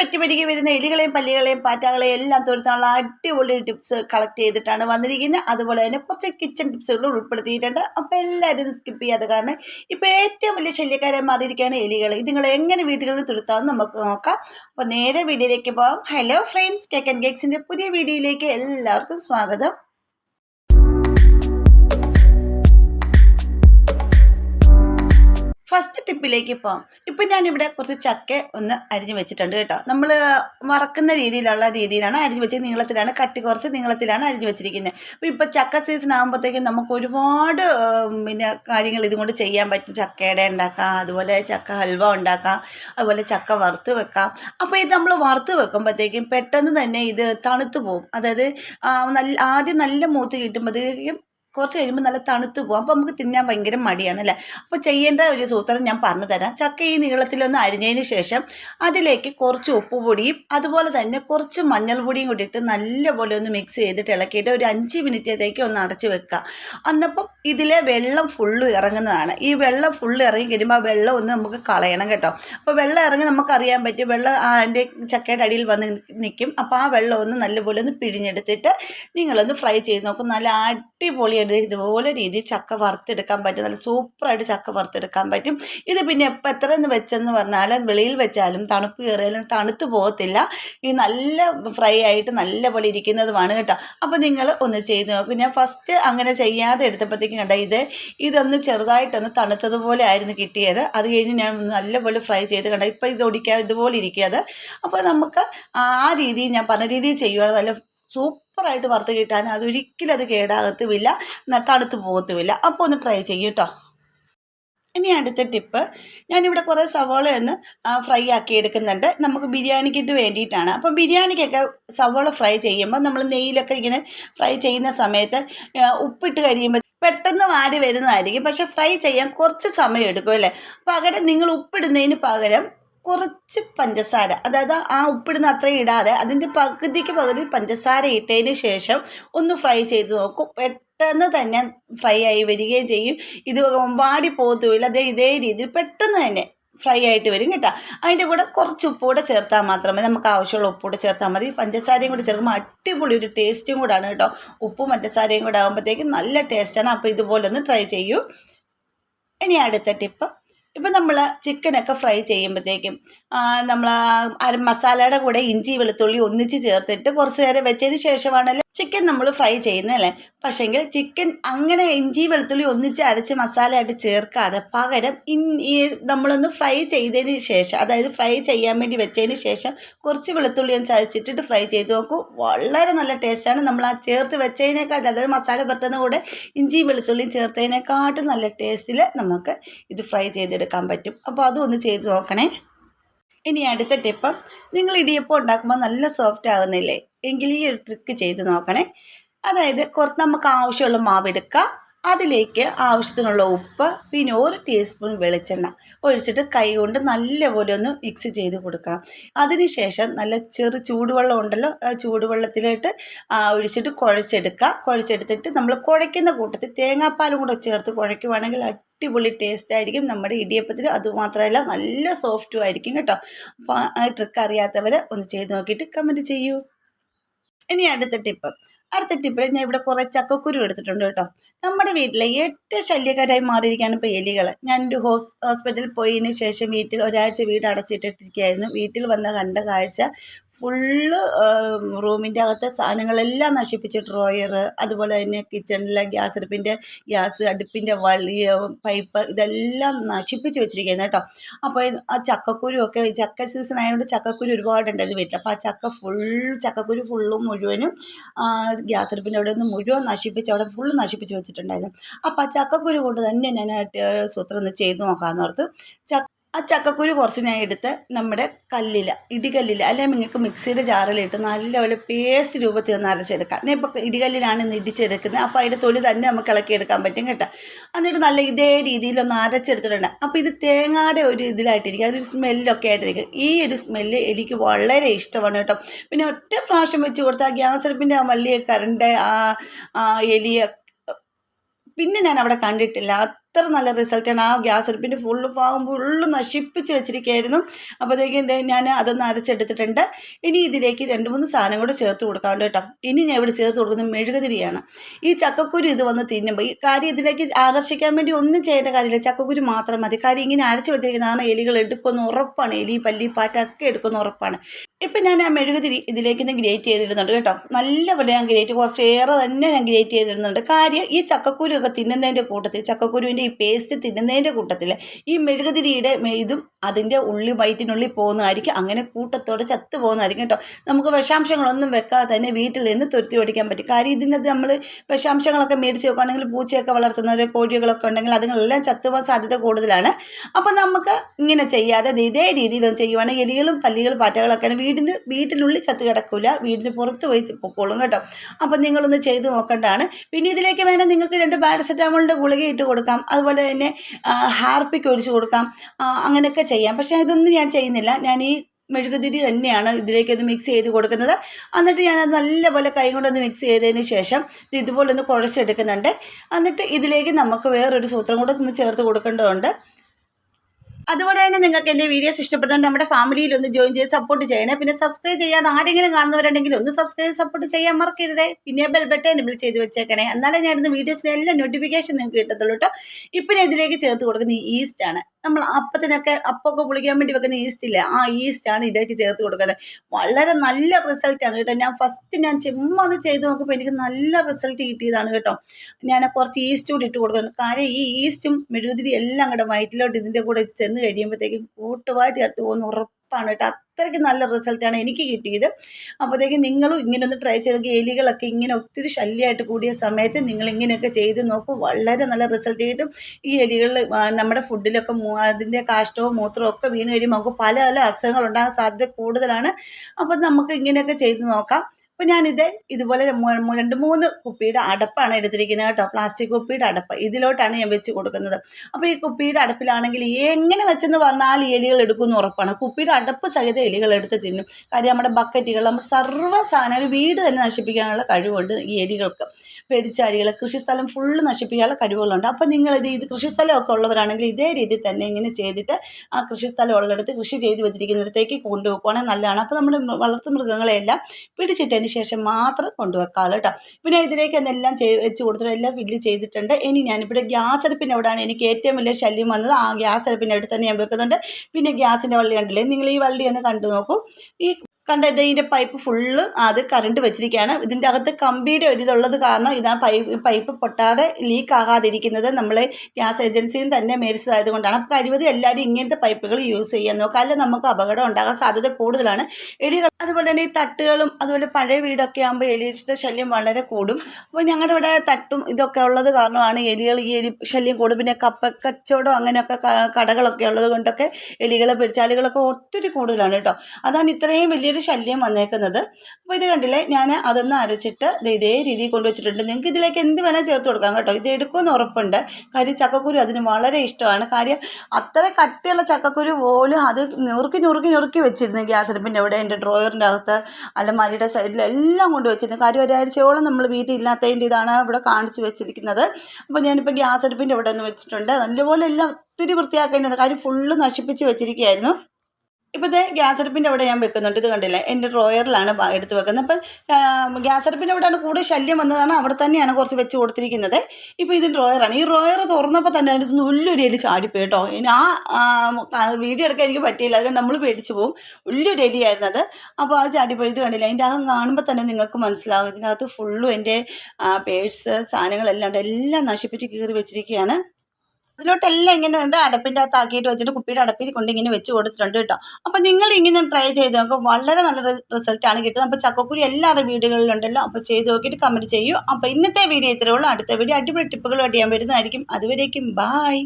പെറ്റുപെരുകി വരുന്ന എലികളെയും പല്ലികളെയും പാറ്റകളെയും എല്ലാം തുരത്താനുള്ള അടിപൊളി ടിപ്സ് കളക്ട് ചെയ്തിട്ടാണ് വന്നിരിക്കുന്നത്. അതുപോലെ തന്നെ കുറച്ച് കിച്ചൺ ടിപ്സുകളും ഉൾപ്പെടുത്തിയിട്ടുണ്ട്. അപ്പോൾ എല്ലാവരും ഇത് സ്കിപ്പ് ചെയ്യാതെ കാരണം ഇപ്പോൾ ഏറ്റവും വലിയ ശല്യക്കാരായി മാറിയിരിക്കുകയാണ് എലികൾ ഇതുങ്ങൾ എങ്ങനെ വീടുകളിൽ തുരുത്താമെന്ന് നമുക്ക് നോക്കാം. അപ്പോൾ നേരെ വീഡിയോയിലേക്ക് പോകാം ഹലോ ഫ്രണ്ട്സ് കേക്ക് ആൻഡ് കേക്സിന്റെ പുതിയ വീഡിയോയിലേക്ക് എല്ലാവർക്കും സ്വാഗതം. ഫസ്റ്റ് ടിപ്പിലേക്ക് പോകാം ഇപ്പം ഞാനിവിടെ കുറച്ച് ചക്ക ഒന്ന് അരിഞ്ഞു വെച്ചിട്ടുണ്ട് കേട്ടോ. നമ്മൾ വറക്കുന്ന രീതിയിലുള്ള രീതിയിലാണ് അരിഞ്ഞ് വെച്ചത്. നീളത്തിലാണ് കട്ടി കുറച്ച് നീളത്തിലാണ് അരിഞ്ഞ് വെച്ചിരിക്കുന്നത്. അപ്പോൾ ഇപ്പോൾ ചക്ക സീസൺ ആകുമ്പോഴത്തേക്കും നമുക്ക് ഒരുപാട് പിന്നെ കാര്യങ്ങൾ ഇതും കൊണ്ട് ചെയ്യാൻ പറ്റും. ചക്കയുടെ ഉണ്ടാക്കാം അതുപോലെ ചക്ക ഹൽവ ഉണ്ടാക്കാം അതുപോലെ ചക്ക വറുത്ത് വെക്കാം. അപ്പോൾ ഇത് നമ്മൾ വറുത്ത് വെക്കുമ്പോഴത്തേക്കും പെട്ടെന്ന് തന്നെ ഇത് തണുത്ത് പോകും. അതായത് നല്ല ആദ്യം നല്ല മൂത്ത് കിട്ടുമ്പോഴത്തേക്കും കുറച്ച് കഴിയുമ്പോൾ നല്ല തണുത്ത് പോകും അപ്പോൾ നമുക്ക് തിന്നാൻ ഭയങ്കര മടിയാണ് അല്ലേ? അപ്പോൾ ചെയ്യേണ്ട ഒരു സൂത്രം ഞാൻ പറഞ്ഞു തരാം. ചക്ക ഈ നീളത്തിലൊന്ന് അരിഞ്ഞതിന് ശേഷം അതിലേക്ക് കുറച്ച് ഉപ്പുപൊടിയും അതുപോലെ തന്നെ കുറച്ച് മഞ്ഞൾപ്പൊടിയും കൂടി ഇട്ട് നല്ലപോലെ ഒന്ന് മിക്സ് ചെയ്തിട്ട് ഇളക്കിയിട്ട് ഒരു അഞ്ച് മിനിറ്റത്തേക്ക് ഒന്ന് അടച്ച് വെക്കുക. അന്നപ്പം ഇതിലെ വെള്ളം ഫുള്ള് ഇറങ്ങുന്നതാണ്. ഈ വെള്ളം ഫുള്ള് ഇറങ്ങി കഴിയുമ്പോൾ ആ വെള്ളം ഒന്ന് നമുക്ക് കളയണം കേട്ടോ. അപ്പോൾ വെള്ളം ഇറങ്ങി നമുക്കറിയാൻ പറ്റും. വെള്ളം അതിന്റെ ചക്കയുടെ അടിയിൽ വന്ന് നിൽക്കും അപ്പോൾ ആ വെള്ളം ഒന്ന് നല്ലപോലെ ഒന്ന് പിഴിഞ്ഞെടുത്തിട്ട് നിങ്ങളൊന്ന് ഫ്രൈ ചെയ്ത് നോക്കും. നല്ല അടിപൊളിയായിട്ട് ഇതുപോലെ രീതിയിൽ ചക്ക വറുത്തെടുക്കാൻ പറ്റും. നല്ല സൂപ്പറായിട്ട് ചക്ക വറുത്തെടുക്കാൻ പറ്റും. ഇത് പിന്നെ എപ്പോൾ എത്ര എന്ന് വെച്ചെന്ന് പറഞ്ഞാൽ വെളിയിൽ വെച്ചാലും തണുപ്പ് കയറിയാലും തണുത്ത് പോകത്തില്ല. ഈ നല്ല ഫ്രൈ ആയിട്ട് നല്ല പോലെ ഇരിക്കുന്നതുമാണ് കേട്ടോ. അപ്പോൾ നിങ്ങൾ ഒന്ന് ചെയ്ത് നോക്കും. ഞാൻ ഫസ്റ്റ് അങ്ങനെ ചെയ്യാതെ എടുത്തപ്പോഴത്തേക്കും കണ്ട ഇത് ഇതൊന്ന് ചെറുതായിട്ടൊന്ന് തണുത്തതുപോലെ ആയിരുന്നു കിട്ടിയത്. അത് കഴിഞ്ഞ് ഞാൻ നല്ലപോലെ ഫ്രൈ ചെയ്ത് കണ്ട ഇപ്പോൾ ഇത് ഒടിക്കാൻ ഇതുപോലെ ഇരിക്കുക അപ്പോൾ നമുക്ക് ആ രീതിയിൽ ഞാൻ പറഞ്ഞ രീതിയിൽ ചെയ്യുവാണ്. നല്ല സൂപ്പറായിട്ട് വറുത്ത് കിട്ടാൻ അതൊരിക്കലും അത് കേടാകത്തുമില്ല തണുത്ത് പോകത്തുമില്ല. അപ്പോൾ ഒന്ന് ട്രൈ ചെയ്യും കേട്ടോ ഇനി അടുത്ത ടിപ്പ് ഞാനിവിടെ കുറേ സവോള ഒന്ന് ഫ്രൈ ആക്കി എടുക്കുന്നുണ്ട്. നമുക്ക് ബിരിയാണിക്കിട്ട് വേണ്ടിയിട്ടാണ്. അപ്പം ബിരിയാണിക്കൊക്കെ സവോള ഫ്രൈ ചെയ്യുമ്പോൾ നമ്മൾ നെയ്യിലൊക്കെ ഇങ്ങനെ ഫ്രൈ ചെയ്യുന്ന സമയത്ത് ഉപ്പിട്ട് കഴിയുമ്പോൾ പെട്ടെന്ന് വാടി വരുന്നതായിരിക്കും. പക്ഷേ ഫ്രൈ ചെയ്യാൻ കുറച്ച് സമയം എടുക്കും അല്ലേ? പകരം നിങ്ങൾ ഉപ്പിടുന്നതിന് പകരം കുറച്ച് പഞ്ചസാര. അതായത് ആ ഉപ്പിടുന്ന അത്രയും ഇടാതെ അതിന്റെ പകുതിക്ക് പകുതി പഞ്ചസാര ഇട്ടതിന് ശേഷം ഒന്ന് ഫ്രൈ ചെയ്ത് നോക്കും. പെട്ടെന്ന് തന്നെ ഫ്രൈ ആയി വരികയും ചെയ്യും. ഇത് വാടി പോകത്തുമില്ല. അതേ ഇതേ രീതിയിൽ പെട്ടെന്ന് തന്നെ ഫ്രൈ ആയിട്ട് വരും കേട്ടോ. അതിന്റെ കൂടെ കുറച്ച് ഉപ്പ് കൂടെ ചേർത്താൽ മാത്രമേ നമുക്ക് ആവശ്യമുള്ള ഉപ്പ് കൂടെ ചേർത്താൽ മതി. പഞ്ചസാരയും കൂടി ചേർക്കുമ്പോൾ അടിപൊളി ഒരു ടേസ്റ്റും കൂടാണ് കേട്ടോ. ഉപ്പും പഞ്ചസാരയും കൂടെ ആകുമ്പോഴത്തേക്കും നല്ല ടേസ്റ്റാണ്. അപ്പോൾ ഇതുപോലെ ഒന്ന് ട്രൈ ചെയ്യൂ. ഇനി അടുത്ത ടിപ്പ്. ഇപ്പം നമ്മൾ ചിക്കനൊക്കെ ഫ്രൈ ചെയ്യുമ്പോഴത്തേക്കും നമ്മൾ മസാലയുടെ കൂടെ ഇഞ്ചി വെളുത്തുള്ളി ഒന്നിച്ച് ചേർത്തിട്ട് കുറച്ച് നേരം വെച്ചതിന് ശേഷമാണല്ലോ ചിക്കൻ നമ്മൾ ഫ്രൈ ചെയ്യുന്നതല്ലേ? പക്ഷേങ്കിൽ ചിക്കൻ അങ്ങനെ ഇഞ്ചി വെളുത്തുള്ളി ഒന്നിച്ച് അരച്ച് മസാലയായിട്ട് ചേർക്കാതെ പകരം ഇൻ ഈ നമ്മളൊന്ന് ഫ്രൈ ചെയ്തതിന് ശേഷം അതായത് ഫ്രൈ ചെയ്യാൻ വേണ്ടി വെച്ചതിന് ശേഷം കുറച്ച് വെളുത്തുള്ളി ഒന്ന് ചതച്ചിട്ടിട്ട് ഫ്രൈ ചെയ്ത് നോക്കൂ. വളരെ നല്ല ടേസ്റ്റാണ് നമ്മൾ ആ ചേർത്ത് വെച്ചതിനേക്കാട്ടും അതായത് മസാല പെട്ടെന്ന് കൂടെ ഇഞ്ചി വെളുത്തുള്ളിയും ചേർത്തതിനെക്കാട്ടും നല്ല ടേസ്റ്റിൽ നമുക്ക് ഇത് ഫ്രൈ ചെയ്തെടുക്കാൻ പറ്റും. അപ്പോൾ അതും ഒന്ന് ചെയ്ത് നോക്കണേ. ഇനി അടുത്ത ടിപ്പ് നിങ്ങൾ ഇടിയപ്പം ഉണ്ടാക്കുമ്പോൾ നല്ല സോഫ്റ്റ് ആകുന്നില്ലേ എങ്കിൽ ഈ ഒരു ട്രിക്ക് ചെയ്ത് നോക്കണേ. അതായത് കുറച്ച് നമുക്ക് ആവശ്യമുള്ള മാവ് എടുക്കുക. അതിലേക്ക് ആവശ്യത്തിനുള്ള ഉപ്പ് പിന്നെ ഒരു ടീസ്പൂൺ വെളിച്ചെണ്ണ ഒഴിച്ചിട്ട് കൈ കൊണ്ട് നല്ലപോലെ ഒന്ന് മിക്സ് ചെയ്ത് കൊടുക്കണം. അതിനുശേഷം നല്ല ചെറു ചൂടുവെള്ളം ഉണ്ടല്ലോ ആ ചൂടുവെള്ളത്തിലോട്ട് ഒഴിച്ചിട്ട് കുഴച്ചെടുക്കുക. കുഴച്ചെടുത്തിട്ട് നമ്മൾ കുഴയ്ക്കുന്ന കൂട്ടത്തിൽ തേങ്ങാപ്പാലും കൂടെ ചേർത്ത് കുഴയ്ക്കുവാണെങ്കിൽ അടിപൊളി ടേസ്റ്റ് ആയിരിക്കും നമ്മുടെ ഇടിയപ്പത്തിൽ അതുമാത്രമല്ല നല്ല സോഫ്റ്റും ആയിരിക്കും കേട്ടോ. അപ്പോൾ ആ ട്രിക്ക് അറിയാത്തവർ ഒന്ന് ചെയ്ത് നോക്കിയിട്ട് കമന്റ് ചെയ്യൂ. ഇനി അടുത്ത ടിപ്പ് അടുത്ത ടിപ്പിൽ ഞാൻ ഇവിടെ കുറേ ചക്കക്കുരു എടുത്തിട്ടുണ്ട് കേട്ടോ. നമ്മുടെ വീട്ടിലെ ഏറ്റവും ശല്യക്കാരായി മാറിയിരിക്കുകയാണ് ഇപ്പോൾ എലികൾ ഞാൻ ഒരു ഹോ ഹോസ്പിറ്റലിൽ പോയതിന് ശേഷം വീട്ടിൽ ഒരാഴ്ച വീട് അടച്ചിട്ടിരിക്കുകയായിരുന്നു. വീട്ടിൽ വന്ന കണ്ട കാഴ്ച ഫുള്ള് റൂമിന്റെ അകത്തെ സാധനങ്ങളെല്ലാം നശിപ്പിച്ച് ഡ്രോയർ അതുപോലെ തന്നെ കിച്ചണിലെ ഗ്യാസ് അടുപ്പിന്റെ ഗ്യാസ് അടുപ്പിന്റെ വലിയ പൈപ്പ് ഇതെല്ലാം നശിപ്പിച്ച് വെച്ചിരിക്കുന്നത് കേട്ടോ. അപ്പോൾ ആ ചക്കക്കുരു ഒക്കെ ചക്ക സീസൺ ആയതുകൊണ്ട് ചക്കക്കുരു ഒരുപാടുണ്ടായിരുന്നു വീട്ടിൽ. അപ്പോൾ ആ ചക്ക ഫുൾ ചക്കക്കുരു ഫുള്ളും മുഴുവനും ഗ്യാസ് അടുപ്പിന്റെ അവിടെ നിന്ന് മുഴുവൻ നശിപ്പിച്ച് അവിടെ ഫുള്ള് നശിപ്പിച്ച് വെച്ചിട്ടുണ്ടായിരുന്നു. അപ്പോൾ ആ ചക്കക്കുരു കൊണ്ട് തന്നെ ഞാൻ സൂത്രം ഒന്ന് ചെയ്ത് നോക്കാമെന്ന് ഓർത്ത്. ചക്ക ആ ചക്കക്കുരു കുറച്ച് ഞാൻ എടുത്ത് നമ്മുടെ കല്ലിൽ ഇടികല്ലിൽ അല്ലെങ്കിൽ നിങ്ങൾക്ക് മിക്സിയുടെ ജാറിലിട്ട് നല്ലപോലെ പേസ്റ്റ് രൂപത്തിൽ ഒന്ന് അരച്ചെടുക്കാം. ഞാൻ ഇപ്പോൾ ഇടികല്ലിലാണ് ഇന്ന് ഇടിച്ചെടുക്കുന്നത്. അപ്പോൾ അതിന്റെ തൊലി തന്നെ നമുക്ക് ഇളക്കി എടുക്കാൻ പറ്റും കേട്ടോ. എന്നിട്ട് നല്ല ഇതേ രീതിയിലൊന്ന് അരച്ചെടുത്തിട്ടുണ്ട്. അപ്പോൾ ഇത് തേങ്ങയുടെ ഒരു ഇതിലായിട്ടിരിക്കും. അതൊരു സ്മെല്ലൊക്കെ ആയിട്ടിരിക്കും. ഈ ഒരു സ്മെല്ല് എനിക്ക് വളരെ ഇഷ്ടമാണ് കേട്ടോ. പിന്നെ ഒറ്റ പ്രാവശ്യം വെച്ച് കൊടുത്താൽ ഗ്യാസ് അടുപ്പിന്റെ ആ വലിയ കറണ്ട് ആ ആ എലിയ പിന്നെ ഞാൻ അവിടെ കണ്ടിട്ടില്ല. അത്ര നല്ല റിസൾട്ടാണ് ആ ഗ്യാസ് അടുപ്പിന്റെ ഫുള്ള് ഭാഗം ഫുള്ള് നശിപ്പിച്ച് വെച്ചിരിക്കുകയായിരുന്നു. അപ്പോഴത്തേക്കും ഞാൻ അതൊന്ന് അരച്ചെടുത്തിട്ടുണ്ട്. ഇനി ഇതിലേക്ക് രണ്ട് മൂന്ന് സാധനം കൂടെ ചേർത്ത് കൊടുക്കാണ്ട് കേട്ടോ. ഇനി ഞാൻ ഇവിടെ ചേർത്ത് കൊടുക്കുന്നത് മെഴുകുതിരിയാണ്. ഈ ചക്കക്കുരു ഇത് വന്ന് തിന്നുമ്പോൾ ഈ കാര്യം ഇതിലേക്ക് ആകർഷിക്കാൻ വേണ്ടി ഒന്നും ചെയ്യേണ്ട കാര്യമില്ല. ചക്കക്കുരു മാത്രം മതി. കാര്യം ഇങ്ങനെ അരച്ച് വെച്ചിരിക്കുന്നതാണ് എലികൾ എടുക്കുന്ന ഉറപ്പാണ്. എലി പല്ലി പാറ്റൊക്കെ എടുക്കുന്ന ഉറപ്പാണ്. ഇപ്പം ഞാൻ ആ മെഴുകുതിരി ഇതിലേക്ക് നിന്ന് ഗ്രേറ്റ് ചെയ്തിരുന്നുണ്ട് കേട്ടോ. നല്ലപോലെ ഞാൻ ഗ്രേറ്റ്. കുറച്ചേറെ തന്നെ ഞാൻ ഗ്രേറ്റ് ചെയ്തിരുന്നുണ്ട് കാര്യം ഈ ചക്കക്കുരു ഒക്കെ തിന്നുന്നതിന്റെ കൂട്ടത്തിൽ ചക്കക്കുരുവിന്റെ ഈ പേസ്റ്റ് തിന്നുന്നതിന്റെ കൂട്ടത്തിൽ ഈ മെഴുകുതിരിയുടെ ഇതും അതിന്റെ ഉള്ളി വയറ്റിനുള്ളിൽ പോകുന്നതായിരിക്കും. അങ്ങനെ കൂട്ടത്തോടെ ചത്ത് പോകുന്നതായിരിക്കും കേട്ടോ. നമുക്ക് വിഷാംശങ്ങളൊന്നും വെക്കാതെ തന്നെ വീട്ടിൽ നിന്ന് തുരുത്തി ഓടിക്കാൻ പറ്റും. കാര്യം ഇതിനകത്ത് നമ്മൾ വിഷാംശങ്ങളൊക്കെ മേടിച്ച് വെക്കുകയാണെങ്കിൽ പൂച്ചയൊക്കെ വളർത്തുന്നവർ കോഴികളൊക്കെ ഉണ്ടെങ്കിൽ അതുങ്ങളെല്ലാം ചത്തുപോകാൻ സാധ്യത കൂടുതലാണ്. അപ്പോൾ നമുക്ക് ഇങ്ങനെ ചെയ്യാതെ ഇതേ രീതിയിലൊന്നും ചെയ്യുവാണെങ്കിൽ എലികളും പല്ലികളും പാറ്റകളൊക്കെയാണ് വീടിന് വീട്ടിനുള്ളിൽ ചത്ത് കിടക്കില്ല വീടിന് പുറത്ത് പോയി പൊക്കോളും കേട്ടോ. അപ്പം നിങ്ങളൊന്ന് ചെയ്ത് നോക്കേണ്ടതാണ്. പിന്നെ ഇതിലേക്ക് വേണം നിങ്ങൾക്ക് രണ്ട് പാരസെറ്റാമോളിന്റെ ഗുളിക ഇട്ട് കൊടുക്കാം. അതുപോലെ തന്നെ ഹാർപ്പിക്ക് ഒഴിച്ച് കൊടുക്കാം അങ്ങനെയൊക്കെ ചെയ്യാം. പക്ഷേ ഇതൊന്നും ഞാൻ ചെയ്യുന്നില്ല. ഞാൻ ഈ മെഴുകുതിരി തന്നെയാണ് ഇതിലേക്ക് മിക്സ് ചെയ്ത് കൊടുക്കുന്നത്. എന്നിട്ട് ഞാനത് നല്ലപോലെ കൈ കൊണ്ടൊന്ന് മിക്സ് ചെയ്തതിന് ശേഷം ഇത് ഇതുപോലെ ഒന്ന് കുഴച്ചെടുക്കുന്നുണ്ട്. എന്നിട്ട് ഇതിലേക്ക് നമുക്ക് വേറൊരു സൂത്രം കൂടെ ഒന്ന് ചേർത്ത് കൊടുക്കേണ്ടതുണ്ട്. അതുപോലെ തന്നെ നിങ്ങൾക്ക് എന്റെ വീഡിയോസ് ഇഷ്ടപ്പെട്ടാൽ നമ്മുടെ ഫാമിലിയിൽ ഒന്ന് ജോയിൻ ചെയ്ത് സപ്പോർട്ട് ചെയ്യണേ. പിന്നെ സബ്സ്ക്രൈബ് ചെയ്യാതെ ആരെങ്കിലും കാണുന്നവരുണ്ടെങ്കിൽ ഒന്ന് സബ്സ്ക്രൈബ് സപ്പോർട്ട് ചെയ്യാൻ മറക്കരുതേ. പിന്നെ ബെൽ ബട്ടൺ എനബിൾ ചെയ്ത് വെച്ചേക്കണേ. എന്നാലേ ഞാൻ ഇന്ന് വീഡിയോസിന് എല്ലാം നോട്ടിഫിക്കേഷൻ നിങ്ങൾക്ക് കിട്ടത്തുള്ളൂ കേട്ടോ. ഇപ്പം ഞാൻ ഇതിലേക്ക് ചേർത്ത് കൊടുക്കുന്ന ഈസ്റ്റ് ആണ്. നമ്മൾ അപ്പത്തിനൊക്കെ അപ്പൊക്കെ പുളിക്കാൻ വേണ്ടി വെക്കുന്ന ഈസ്റ്റ് ഇല്ലേ? ആ ഈസ്റ്റ് ആണ് ഇതിലേക്ക് ചേർത്ത് കൊടുക്കുന്നത്. വളരെ നല്ല റിസൾട്ട് ആണ് കേട്ടോ. ഞാൻ ഫസ്റ്റ് ഞാൻ ചുമ്മാ അത് ചെയ്ത് നോക്കുമ്പോൾ എനിക്ക് നല്ല റിസൾട്ട് കിട്ടിയതാണ് കേട്ടോ. ഞാൻ കുറച്ച് ഈസ്റ്റ് കൂടി ഇട്ട് കൊടുക്കുന്നു. കാര്യം ഈ ഈസ്റ്റും മെഴുകുതിരി എല്ലാം കൂടെ വയറ്റിലോട്ട് ഇതിന്റെ കൂടെ ചെന്ന് കഴിയുമ്പോഴത്തേക്കും കൂട്ടുമായിട്ട് ചത്തു പോകുന്ന ഉറപ്പാണ് കേട്ടോ. അത്രയ്ക്ക് നല്ല റിസൾട്ടാണ് എനിക്ക് കിട്ടിയത്. അപ്പോഴത്തേക്കും നിങ്ങളും ഇങ്ങനെ ഒന്ന് ട്രൈ ചെയ്ത് എലികളൊക്കെ ഇങ്ങനെ ഒത്തിരി ശല്യമായിട്ട് കൂടിയ സമയത്ത് നിങ്ങൾ ഇങ്ങനെയൊക്കെ ചെയ്ത് നോക്കും. വളരെ നല്ല റിസൾട്ട് കിട്ടും. ഈ എലികൾ നമ്മുടെ ഫുഡിലൊക്കെ അതിന്റെ കാഷ്ടവും മൂത്രവും ഒക്കെ വീണ് കഴിയുമ്പോൾ നമുക്ക് പല പല അസുഖങ്ങൾ ഉണ്ടാകാൻ സാധ്യത കൂടുതലാണ്. അപ്പം നമുക്ക് ഇങ്ങനെയൊക്കെ ചെയ്ത് നോക്കാം. അപ്പോൾ ഞാനിത് ഇതുപോലെ രണ്ട് മൂന്ന് കുപ്പിയുടെ അടപ്പാണ് എടുത്തിരിക്കുന്നത് കേട്ടോ. പ്ലാസ്റ്റിക് കുപ്പിയുടെ അടപ്പ്. ഇതിലോട്ടാണ് ഞാൻ വെച്ച് കൊടുക്കുന്നത്. അപ്പോൾ ഈ കുപ്പിയുടെ അടപ്പിലാണെങ്കിൽ എങ്ങനെ വെച്ചെന്ന് പറഞ്ഞാൽ എലികൾ എടുക്കുമെന്ന് ഉറപ്പാണ്. കുപ്പിയുടെ അടപ്പ് സഹിത എലികൾ എടുത്ത് തിന്നും. കാര്യം നമ്മുടെ ബക്കറ്റുകൾ നമ്മൾ സർവ സാധനം ഒരു വീട് തന്നെ നശിപ്പിക്കാനുള്ള കഴിവുണ്ട് ഈ എലികൾക്ക്. പെരിച്ചാഴികൾ കൃഷിസ്ഥലം ഫുള്ള് നശിപ്പിക്കാനുള്ള കഴിവുകളുണ്ട്. അപ്പോൾ നിങ്ങൾ ഇത് ഇത് കൃഷിസ്ഥലമൊക്കെ ഉള്ളവരാണെങ്കിൽ ഇതേ രീതിയിൽ തന്നെ ഇങ്ങനെ ചെയ്തിട്ട് ആ കൃഷിസ്ഥലം ഉള്ളിടത്ത് കൃഷി ചെയ്ത് വെച്ചിരിക്കുന്നിടത്തേക്ക് കൊണ്ടുപോകുവാണെങ്കിൽ നല്ലതാണ്. അപ്പോൾ നമ്മുടെ വളർത്തു മൃഗങ്ങളെല്ലാം പിടിച്ചിട്ടതിന് ശേഷം മാത്രം കൊണ്ടുവെക്കാറ് കേട്ടോ പിന്നെ ഇതിലേക്ക് എന്നെല്ലാം ചെയ്ത് വെച്ച് കൊടുത്തിട്ട് എല്ലാം ഫില്ല് ചെയ്തിട്ടുണ്ട്. ഇനി ഞാനിവിടെ ഗ്യാസ് അടുപ്പിന്റെ അവിടെയാണ് എനിക്ക് ഏറ്റവും വലിയ ശല്യം വന്നത്. ആ ഗ്യാസ് അടുപ്പിന്റെ അടുത്ത് തന്നെ ഞാൻ വെക്കുന്നുണ്ട്. പിന്നെ ഗ്യാസിന്റെ വള്ളി കണ്ടില്ലേ? നിങ്ങൾ ഈ വള്ളി ഒന്ന് കണ്ടു നോക്കൂ. ഈ കണ്ട ഇതിന്റെ പൈപ്പ് ഫുള്ള് അത് കറണ്ട് വെച്ചിരിക്കുകയാണ്. ഇതിന്റെ അകത്ത് കമ്പിയുടെ ഒരു ഇതുള്ളത് കാരണം ഇതാ പൈപ്പ് പൈപ്പ് പൊട്ടാതെ ലീക്ക് ആകാതിരിക്കുന്നത് നമ്മൾ ഗ്യാസ് ഏജൻസിയും തന്നെ മേടിച്ചതായത് കൊണ്ടാണ്. അപ്പോൾ കഴിവതും എല്ലാവരും ഇങ്ങനത്തെ പൈപ്പുകൾ യൂസ് ചെയ്യാൻ നോക്കുക. അല്ലെങ്കിൽ നമുക്ക് അപകടം ഉണ്ടാകാൻ സാധ്യത കൂടുതലാണ്. എലികൾ അതുപോലെ തന്നെ ഈ തട്ടുകളും അതുപോലെ പഴയ വീടൊക്കെ ആകുമ്പോൾ എലിയുടെ ശല്യം വളരെ കൂടും. അപ്പോൾ ഞങ്ങളുടെ ഇവിടെ തട്ടും ഇതൊക്കെ ഉള്ളത് കാരണമാണ് എലികൾ ഈ എലി ശല്യം കൂടും. പിന്നെ കപ്പ കച്ചവടം അങ്ങനെയൊക്കെ കടകളൊക്കെ ഉള്ളത് കൊണ്ടൊക്കെ എലികളെ പിടിച്ചാലുകളൊക്കെ ഒത്തിരി കൂടുതലാണ് കേട്ടോ. അതാണ് ഇത്രയും വലിയൊരു ശല്യം വന്നേക്കുന്നത്. അപ്പോൾ ഇത് കണ്ടില്ലേ? ഞാൻ അതൊന്ന് അരച്ചിട്ട് ഇതേ രീതിയിൽ കൊണ്ടുവച്ചിട്ടുണ്ട്. നിങ്ങൾക്ക് ഇതിലേക്ക് എന്ത് വേണേൽ ചേർത്ത് കൊടുക്കാം കേട്ടോ. ഇത് എടുക്കുമെന്ന് ഉറപ്പുണ്ട്. കാര്യം ചക്കക്കുരു അതിന് വളരെ ഇഷ്ടമാണ്. കാര്യം അത്ര കട്ടിയുള്ള ചക്കക്കുരു പോലും അത് നുറുക്കി നുറുക്കി നുറുക്കി വെച്ചിരുന്നു ഗ്യാസ് അടുപ്പിന്റെ അവിടെ എന്റെ ഡ്രോയറിന്റെ അകത്ത് അലമാരിയുടെ സൈഡിൽ എല്ലാം കൊണ്ട് വെച്ചിരുന്നു. കാര്യം ഒരാഴ്ചയോളം നമ്മൾ വീട്ടിൽ ഇല്ലാത്തതിന്റെ ഇതാണ് ഇവിടെ കാണിച്ച് വെച്ചിരിക്കുന്നത്. അപ്പോൾ ഞാനിപ്പോൾ ഗ്യാസ് അടുപ്പിന്റെ ഇവിടെ ഒന്ന് വെച്ചിട്ടുണ്ട്. നല്ലപോലെ എല്ലാം ഒത്തിരി വൃത്തിയാക്കേണ്ടത് കാര്യം ഫുള്ള് നശിപ്പിച്ച് വെച്ചിരിക്കുകയായിരുന്നു. ഇപ്പോഴത്തെ ഗ്യാസ് അടുപ്പിന്റെ അവിടെ ഞാൻ വെക്കുന്നുണ്ട്. ഇത് കണ്ടില്ലേ? എന്റെ ഡ്രോയറിലാണ് എടുത്ത് വെക്കുന്നത്. അപ്പം ഗ്യാസ് അടുപ്പിന്റെ അവിടെയാണ് കൂടുതൽ ശല്യം വന്നതാണ്. അവിടെ തന്നെയാണ് കുറച്ച് വെച്ച് കൊടുത്തിരിക്കുന്നത്. ഇപ്പോൾ ഇത് ഡ്രോയറാണ്. ഈ ഡ്രോയർ തുറന്നപ്പോൾ തന്നെ അതിന്റെ വലിയൊരു എലി ചാടിപ്പോയി കേട്ടോ. ഇനി ആ വീഡിയോ എടുക്കാൻ എനിക്ക് പറ്റിയില്ല. അതുകൊണ്ട് നമ്മൾ പേടിച്ചു പോകും വലിയൊരു എലിയായിരുന്നത്. അപ്പോൾ അത് ചാടിപ്പോയി. ഇത് കണ്ടില്ല? അതിന്റെ അകം കാണുമ്പോൾ തന്നെ നിങ്ങൾക്ക് മനസ്സിലാവും. ഇതിനകത്ത് ഫുള്ളും എന്റെ പേഴ്സ് സാധനങ്ങളെല്ലാം ഉണ്ട്. എല്ലാം നശിപ്പിച്ച് കീറി വെച്ചിരിക്കുകയാണ്. അതിലോട്ടെല്ലാം ഇങ്ങനെ ഉണ്ട് അടപ്പിന്റെ അകത്ത് ആക്കിയിട്ട് വെച്ചിട്ട് കുപ്പിയുടെ അടപ്പിൽ കൊണ്ട് ഇങ്ങനെ വെച്ച് കൊടുത്തിട്ടുണ്ട് കേട്ടോ. അപ്പോൾ നിങ്ങൾ ഇങ്ങനെ ട്രൈ ചെയ്ത് നോക്കുക വളരെ നല്ല റിസൾട്ടാണ് കിട്ടുന്നത്. അപ്പോൾ ചക്കക്കുരി എല്ലാവരുടെ വീടുകളിലുണ്ടല്ലോ. അപ്പോൾ ചെയ്ത് നോക്കിയിട്ട് കമന്റ് ചെയ്യൂ. അപ്പോൾ ഇന്നത്തെ വീഡിയോ ഇത്രയേ ഉള്ളൂ. അടുത്ത വീഡിയോ അടിപൊളി ടിപ്പുകളുമായിട്ട് ഞാൻ വരുന്നതായിരിക്കും. അതുവരേക്കും ബായ്